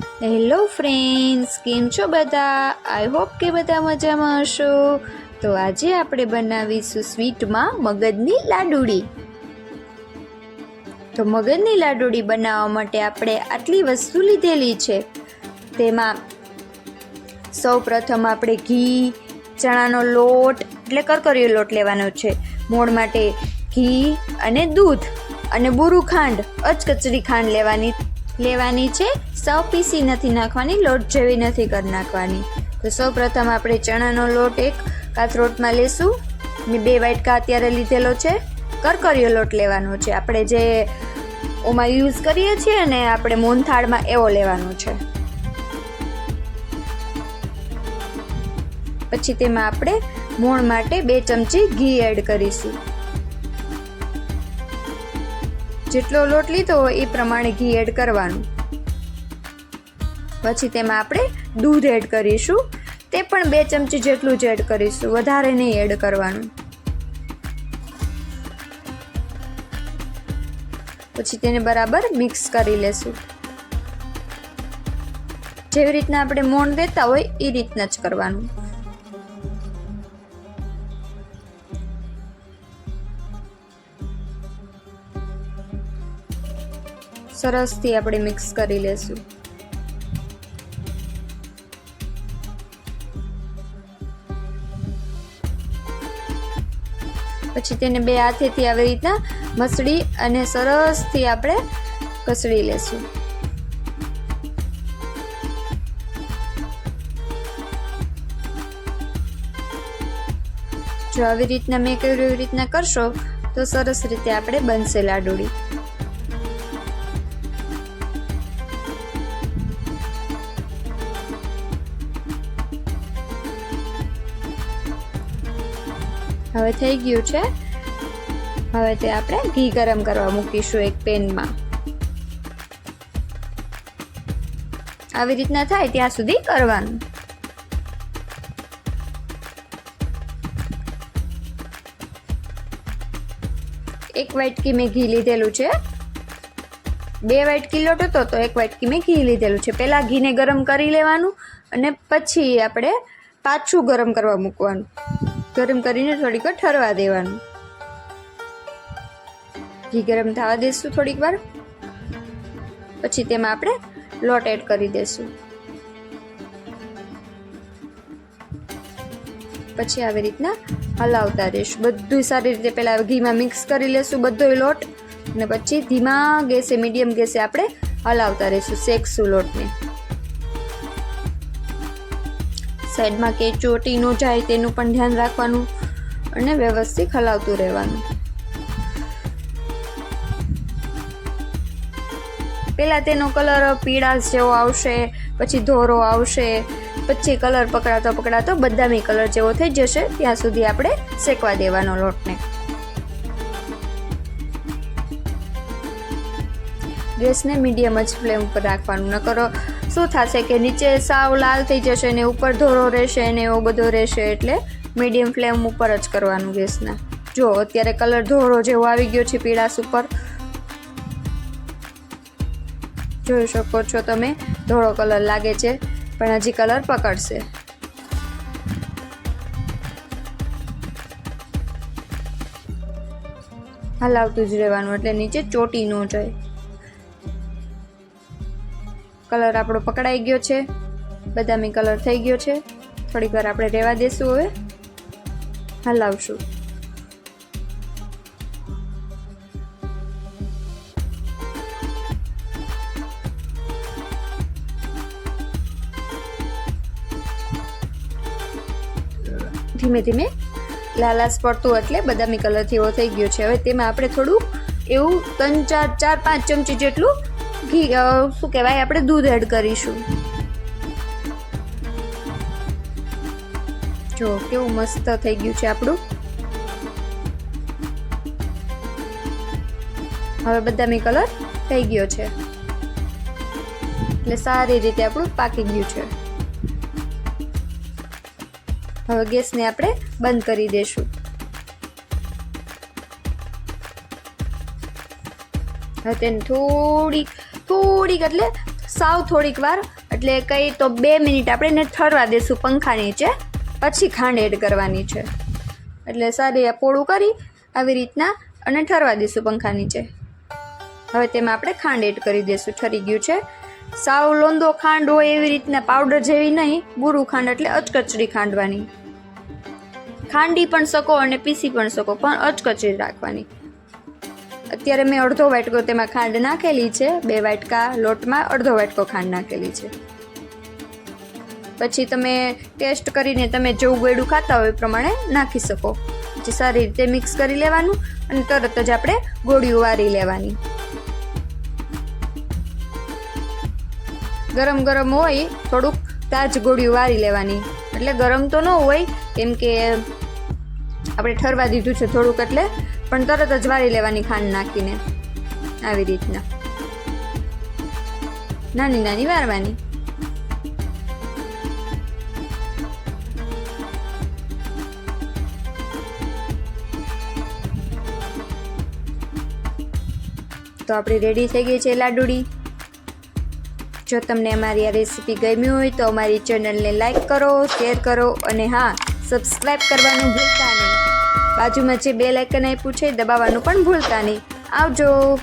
Hello friends, કેમ છો બધા? આઈ હોપ કે બધા મજામાં હશો. તો આજે આપણે બનાવીશું સ્વીટમાં મગજની લાડુડી. તો મગજની લાડુડી બનાવવા માટે આપણે આટલી વસ્તુ લીધેલી છે. તેમાં સૌ પ્રથમ આપણે ઘી, ચણાનો લોટ, એટલે કરકરીયો લોટ લેવાનો છે. મોણ માટે ઘી અને દૂધ અને બુરું ખાંડ અચકચરી ખાંડ લેવાની લેવાની છે. સૌ પીસી નથી નાખવાની, લોટ જેવી નથી કરી નાખવાની. તો સૌ પ્રથમ આપણે ચણાનો લોટ એક કાથરોટમાં લેશું. ને બે વાટકા અત્યારે લીધેલો છે. કરકરીયો લોટ લેવાનો છે. આપણે જે ઓમાં યુઝ કરીએ છીએ ને, આપણે મોનથાળમાં એવો લેવાનો છે. પછી તેમાં આપણે મોણ માટે બે ચમચી ઘી એડ કરીશું. જેટલો લોટ લીધો હોય એ પ્રમાણે ઘી એડ કરવાનું. પછી તેમાં આપણે દૂધ એડ કરીશું. તે પણ બે ચમચી જેટલું જ એડ કરીશું. વધારે નહીં એડ કરવાનું. પછી તેને બરાબર મિક્સ કરી લેશું. જેવી રીતના આપણે મોણ દેતા હોય એ રીતના જ કરવાનું. સરસથી આપણે મિક્સ કરી લેશું. પછી તેને બે હાથેથી આવી રીતના મસળી અને સરસથી આપણે કસળી લેશું. જો આવી રીતના મેં કર્યું એવી રીતના કરશો, તો સરસ રીતે આપણે બનશે લાડુડી. હવે થઈ ગયું છે. હવે તે આપણે ઘી ગરમ કરવા મૂકીશું એક પેનમાં. આવી રીતના થાય ત્યાં સુધી કરવાનું. એક વાટકી મેં ઘી લીધેલું છે. બે વાટકી લોટ હતો તો એક વાટકી મેં ઘી લીધેલું છે. પહેલાં ઘીને ગરમ કરી લેવાનું અને પછી આપણે પાછું ગરમ કરવા મૂકવાનું. ગરમ કરીને થોડીક વાર ઠરવા દેવાનું. ઘી ગરમ થવા દઈશું થોડીક વાર. પછી તેમાં આપણે લોટ એડ કરી દઈશું પછી આવી રીતના હલાવતા રહીશું. બધું સારી રીતે પહેલાં ઘીમાં મિક્સ કરી લેશું બધો લોટ. અને પછી ધીમા ગેસે, મીડિયમ ગેસે આપણે હલાવતા રહીશું શેકશું લોટને. સાઈડમાં કે ચોટી ન જાય તેનું પણ ધ્યાન રાખવાનું અને વ્યવસ્થિત હલાવતું રહેવાનું. પહેલાં તેનો કલર પીળાશ જેવો આવશે, પછી ધોરો આવશે, પછી કલર પકડાતો પકડાતો બદામી કલર જેવો થઈ જશે. ત્યાં સુધી આપણે શેકવા દેવાનો લોટને. ગેસને મીડિયમ જ ફ્લેમ ઉપર રાખવાનું. ન કરો શું થશે કે નીચે સાવ લાલ થઈ જશે ને ઉપર ધોરો રહેશે ને એવો બધો રહેશે એટલે મીડિયમ ફ્લેમ ઉપર જ કરવાનું ગેસના. જો, અત્યારે કલર ધોરો જેવો આવી ગયો છે પીળાશ ઉપર. જોઈ શકો છો તમે, ધોળો કલર લાગે છે, પણ હજી કલર પકડશે. હલાવતું જ રહેવાનું, એટલે નીચે ચોટી ન જાય. કલર આપણો પકડાઈ ગયો છે. બદામી કલર થઈ ગયો છે. થોડીક વાર આપણે રહેવા દેશું હવે. હલાવશું. ધીમે ધીમે લાલાશ પડતું એટલે બદામી કલરથી એવો થઈ ગયો છે. હવે તેમાં આપણે થોડું એવું ત્રણ, ચાર ચાર, પાંચ ચમચી જેટલું ઘી શું કહેવાય, આપણે દૂધ એડ કરીશું. જો, કેવું મસ્ત થઈ ગયું છે આપણું. હવે બદામી કલર થઈ ગયો છે. એટલે સારી રીતે આપણું પાકી ગયું છે. હવે ગેસને આપણે બંધ કરી દઈશું હવે તેને થોડીક થોડીક, એટલે સાવ થોડીક વાર. એટલે કંઈ તો બે મિનિટ આપણે એને ઠરવા દેશું પંખા નીચે. પછી ખાંડ એડ કરવાની છે. એટલે સારી પોળું કરી આવી રીતના અને ઠરવા દઈશું પંખા નીચે. હવે તેમાં આપણે ખાંડ એડ કરી દઈશું ઠરી ગયું છે. સાવ લોંદો ખાંડ હોય એવી રીતના પાવડર જેવી નહીં બુરું ખાંડ એટલે અચકચરી ખાંડવાની. ખાંડી પણ શકો અને પીસી પણ શકો, પણ અચકચરી રાખવાની. અત્યારે મેં અડધો વાટકો તેમાં ખાંડ નાખેલી છે, બે વાટકા લોટમાં અડધો વાટકો ખાંડ નાખેલી છે. પછી તમે ટેસ્ટ કરીને તમે જેવું ગળ્યું ખાતા હોય એ પ્રમાણે નાખી શકો. જે સારી રીતે મિક્સ કરી લેવાનું અને તરત જ આપણે ગોળીઓ વારી લેવાની. ગરમ ગરમ હોય થોડુંક તાજ ગોળીઓ વારી લેવાની. એટલે ગરમ તો ન હોય, કેમ કે આપણે ઠરવા દીધું છે થોડુંક એટલે પણ તરત જ વાળી લેવાની ખાંડ નાખીને આવી રીતના. નાની નાની વારવાની તો આપણી રેડી થઈ ગઈ છે લાડુડી. જો તમને અમારી આ રેસીપી ગમી હોય તો અમારી ચેનલને લાઈક કરો, શેર કરો અને હા સબસ્ક્રાઈબ કરવાનું ભૂલતા નહીં. બાજુમાં જે બે લાઇકન આપ્યું છે દબાવવાનું પણ ભૂલતા નહીં. આવજો.